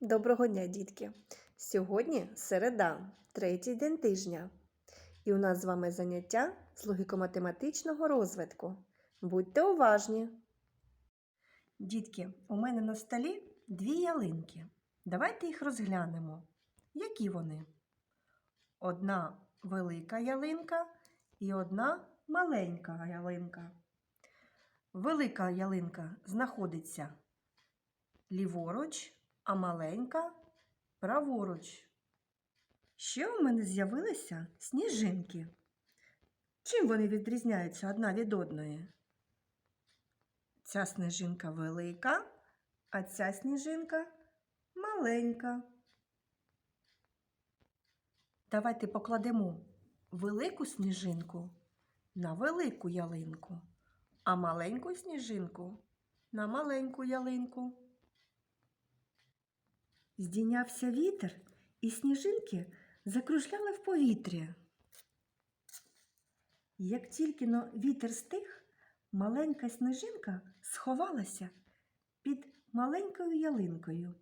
Доброго дня, дітки! Сьогодні середа, третій день тижня. І у нас з вами заняття з логіко-математичного розвитку. Будьте уважні! Дітки, у мене на столі дві ялинки. Давайте їх розглянемо. Які вони? Одна велика ялинка і одна маленька ялинка. Велика ялинка знаходиться ліворуч, а маленька праворуч. Ще у мене з'явилися сніжинки. Чим вони відрізняються одна від одної? Ця сніжинка велика, а ця сніжинка маленька. Давайте покладемо велику сніжинку на велику ялинку, а маленьку сніжинку на маленьку ялинку. Здійнявся вітер, і сніжинки закружляли в повітрі. Як тільки но вітер стих, маленька сніжинка сховалася під маленькою ялинкою,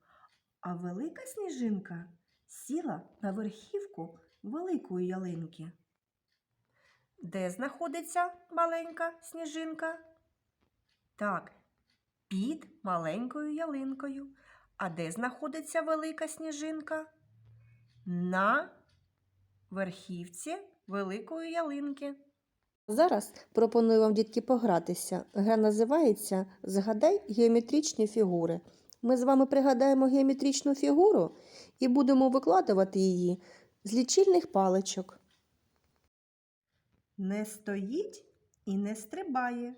а велика сніжинка сіла на верхівку великої ялинки. Де знаходиться маленька сніжинка? Так, під маленькою ялинкою. А де знаходиться велика сніжинка? На верхівці великої ялинки. Зараз пропоную вам, дітки, погратися. Гра називається Згадай геометричні фігури. Ми з вами пригадаємо геометричну фігуру і будемо викладувати її з лічильних паличок. Не стоїть і не стрибає.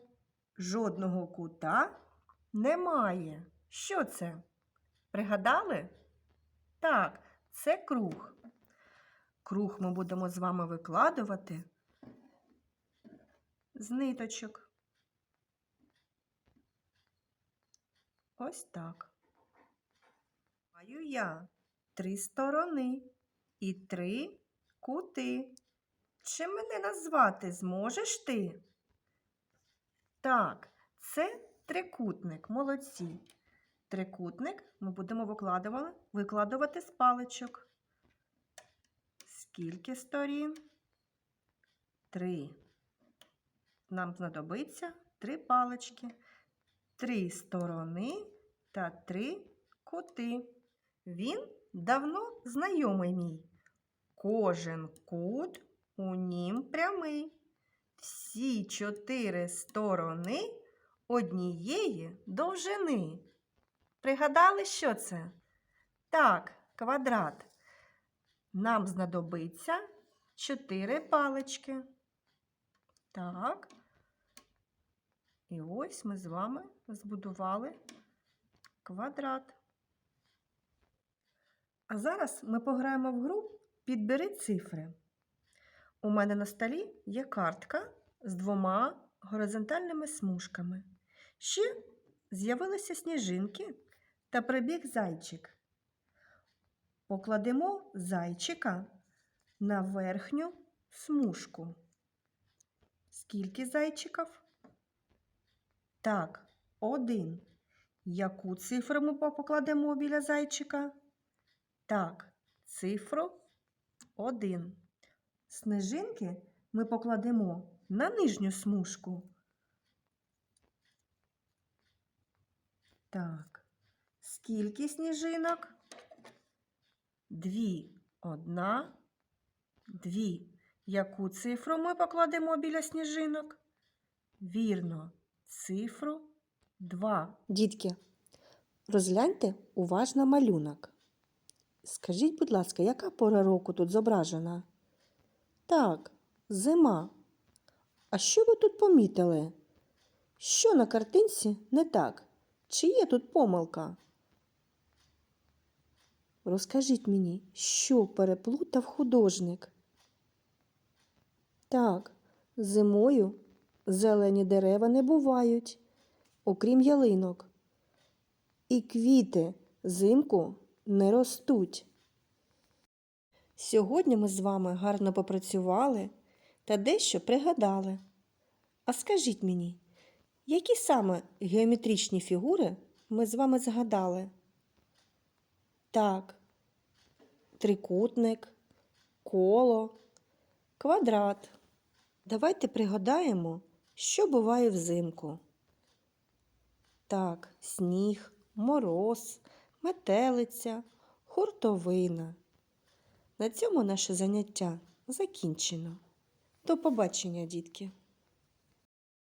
Жодного кута немає. Що це? Пригадали? Так, це круг. Круг ми будемо з вами викладувати з ниточок. Ось так. Маю я три сторони і три кути. Чи мене назвати зможеш ти? Так, це трикутник, молодці. Трикутник ми будемо викладувати, з паличок. Скільки сторін? Три. Нам знадобиться три палички, три сторони та три кути. Він давно знайомий мій. Кожен кут у нім прямий. Всі чотири сторони однієї довжини. Пригадали, що це? Так, квадрат. Нам знадобиться чотири палички. Так. І ось ми з вами збудували квадрат. А зараз ми пограємо в гру Підбери цифри. У мене на столі є картка з двома горизонтальними смужками. Ще з'явилися сніжинки та прибіг зайчик. Покладемо зайчика на верхню смужку. Скільки зайчиків? Так, один. Яку цифру ми покладемо біля зайчика? Так, цифру один. Снежинки ми покладемо на нижню смужку. Так, скільки сніжинок? Дві. Одна, дві. Яку цифру ми покладемо біля сніжинок? Вірно, цифру 2. Дітки, розгляньте уважно малюнок. Скажіть, будь ласка, яка пора року тут зображена? Так, зима. А що ви тут помітили? Що на картинці не так? Чи є тут помилка? Розкажіть мені, що переплутав художник? Так, зимою зелені дерева не бувають, окрім ялинок. І квіти зимку не ростуть. Сьогодні ми з вами гарно попрацювали та дещо пригадали. А скажіть мені, які саме геометричні фігури ми з вами згадали? Так. Трикутник, коло, квадрат. Давайте пригадаємо, що буває взимку. Так, сніг, мороз, метелиця, хуртовина. На цьому наше заняття закінчено. До побачення, дітки!